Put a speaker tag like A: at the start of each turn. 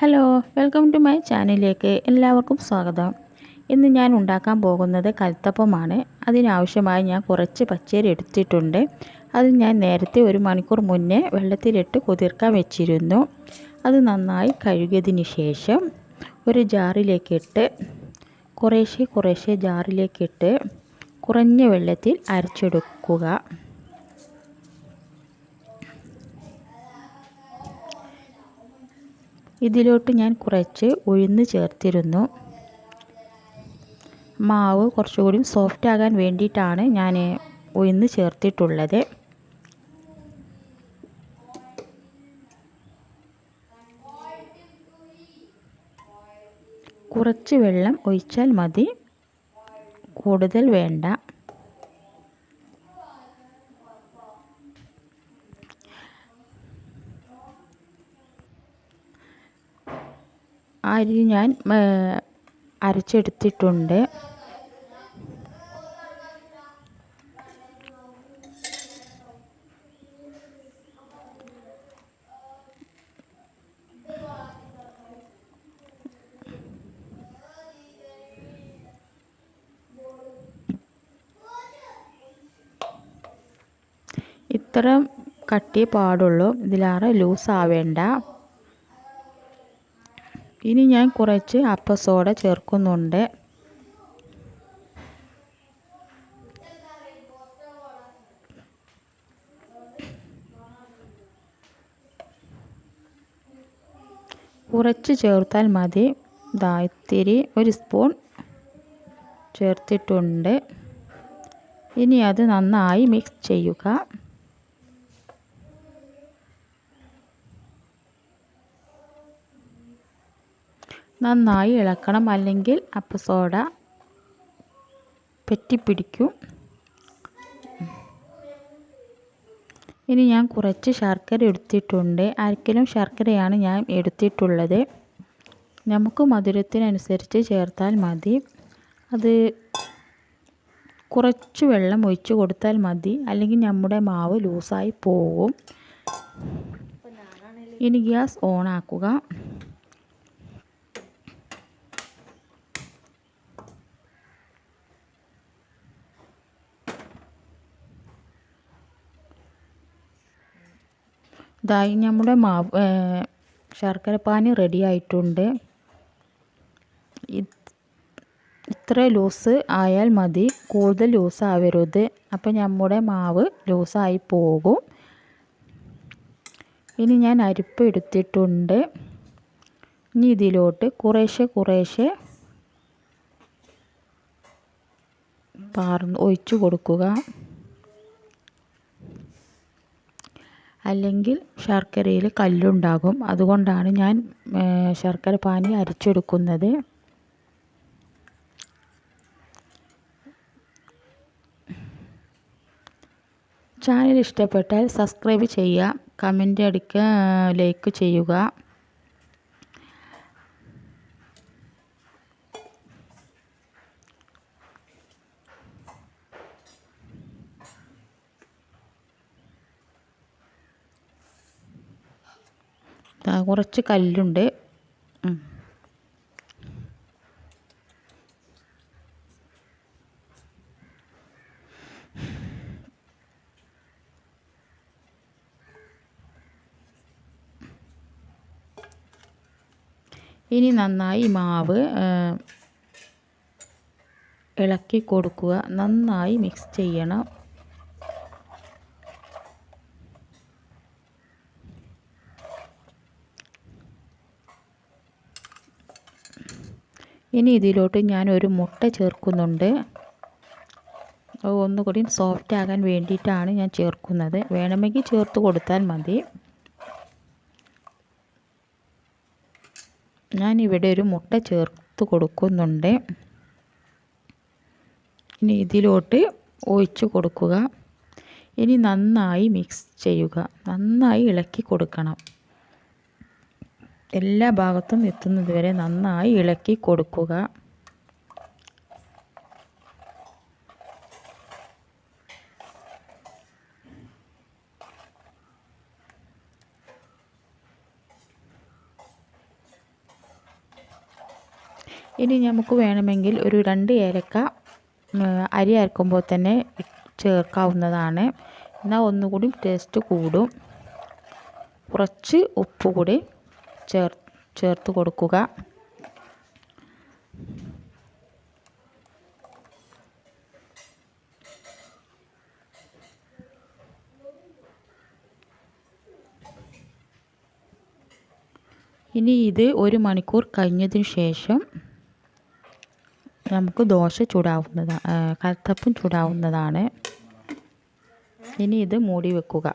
A: Hello welcome to my ചാനലിലേക്ക് എല്ലാവർക്കും സ്വാഗതം. ഇന്ന് ഞാൻ ഉണ്ടാക്കാൻ പോകുന്നത് കൽത്തപ്പമാണ്. അതിനാവശ്യമായി ഞാൻ കുറച്ച് പച്ചരി എടുത്തിട്ടുണ്ട്. അത് ഞാൻ നേരത്തെ ഒരു മണിക്കൂർ മുന്നേ വെള്ളത്തിലിട്ട് കുതിർക്കാൻ വെച്ചിരുന്നു. അത് നന്നായി കഴുകിയതിന് ശേഷം ഒരു ജാറിലേക്കിട്ട് കുറേശ്ശെ കുറേശ്ശെ ജാറിലേക്കിട്ട് കുറഞ്ഞ വെള്ളത്തിൽ അരച്ചെടുക്കുക. ഇതിലോട്ട് ഞാൻ കുറച്ച് ഉഴുന്ന് ചേർത്തിരുന്നു. മാവ് കുറച്ചുകൂടി സോഫ്റ്റ് ആകാൻ വേണ്ടിയിട്ടാണ് ഞാൻ ഉഴുന്ന് ചേർത്തിട്ടുള്ളത്. കുറച്ച് വെള്ളം ഒഴിച്ചാൽ മതി. കൂടുതൽ വേണ്ട. അരി ഞാൻ അരച്ചെടുത്തിട്ടുണ്ട്. ഇത്ര കട്ടിയേ പാടുള്ളൂ. ഇതിലാറ് ലൂസ് ആവേണ്ട ഇനി ഞാൻ കുറച്ച് അപ്പസോഡ ചേർക്കുന്നുണ്ട്. കുറച്ച് ചേർത്താൽ മതി. ദാ ഇത്തിരി ഒരു സ്പൂൺ ചേർത്തിട്ടുണ്ട്. ഇനി അത് നന്നായി മിക്സ് ചെയ്യുക. നന്നായി ഇളക്കണം അല്ലെങ്കിൽ അപ്പസോഡ പറ്റിപ്പിടിക്കും. ഇനി ഞാൻ കുറച്ച് ശർക്കര എടുത്തിട്ടുണ്ട്. അരക്കിലും ശർക്കരയാണ് ഞാൻ എടുത്തിട്ടുള്ളത്. നമുക്ക് മധുരത്തിനനുസരിച്ച് ചേർത്താൽ മതി. അത് കുറച്ച് വെള്ളം ഒഴിച്ച് കൊടുത്താൽ മതി. അല്ലെങ്കിൽ നമ്മുടെ മാവ് ലൂസായി പോകും. ഇനി ഗ്യാസ് ഓൺ ഇതായി നമ്മുടെ മാവ് ശർക്കരപ്പാനി റെഡി ആയിട്ടുണ്ട്. ഇത്ര ലൂസ് ആയാൽ മതി. കൂടുതൽ ലൂസ് ആവരുത്. അപ്പം നമ്മുടെ മാവ് ലൂസായി പോകും. ഇനി ഞാൻ അരിപ്പ് എടുത്തിട്ടുണ്ട്. ഇനി ഇതിലോട്ട് കുറേശ്ശെ കുറേശ്ശെ പാർന്ന് ഒഴിച്ചു കൊടുക്കുക. അല്ലെങ്കിൽ ശർക്കരയിൽ കല്ലുണ്ടാകും. അതുകൊണ്ടാണ് ഞാൻ ശർക്കര പാനി അരച്ചെടുക്കുന്നത്. ചാനൽ ഇഷ്ടപ്പെട്ടാൽ സബ്സ്ക്രൈബ് ചെയ്യുക കമന്റ് അടിക്കുക ലൈക്ക് ചെയ്യുക. കുറച്ച് കല്ലുണ്ട്. ഇനി നന്നായി മാവ് ഇളക്കി കൊടുക്കുക. നന്നായി മിക്സ് ചെയ്യണം. ഇനി ഇതിലോട്ട് ഞാൻ ഒരു മുട്ട ചേർക്കുന്നുണ്ട്. ഒന്നുകൂടി സോഫ്റ്റ് ആകാൻ വേണ്ടിയിട്ടാണ് ഞാൻ ചേർക്കുന്നത്. വേണമെങ്കിൽ ചേർത്ത് കൊടുത്താൽ മതി. ഞാനിവിടെ ഒരു മുട്ട ചേർത്ത് കൊടുക്കുന്നുണ്ട്. ഇനി ഇതിലോട്ട് ഒഴിച്ച് കൊടുക്കുക. ഇനി നന്നായി മിക്സ് ചെയ്യുക. നന്നായി ഇളക്കി കൊടുക്കണം. എല്ലാ ഭാഗത്തും എത്തുന്നത് വരെ നന്നായി ഇളക്കി കൊടുക്കുക. ഇനി നമുക്ക് വേണമെങ്കിൽ ഒരു രണ്ട് ഏലക്ക അരി അരക്കുമ്പോൾ തന്നെ ചേർക്കാവുന്നതാണ്. എന്നാൽ ഒന്നുകൂടി ടേസ്റ്റ് കൂടും. കുറച്ച് ഉപ്പ് കൂടി ചേർ ചേർത്ത് കൊടുക്കുക. ഇനി ഇത് ഒരു മണിക്കൂർ കഴിഞ്ഞതിന് ശേഷം നമുക്ക് ദോശ ചൂടാവുന്നതാണ് കറുത്തപ്പം ചൂടാവുന്നതാണ്. ഇനി ഇത് മൂടി വെക്കുക.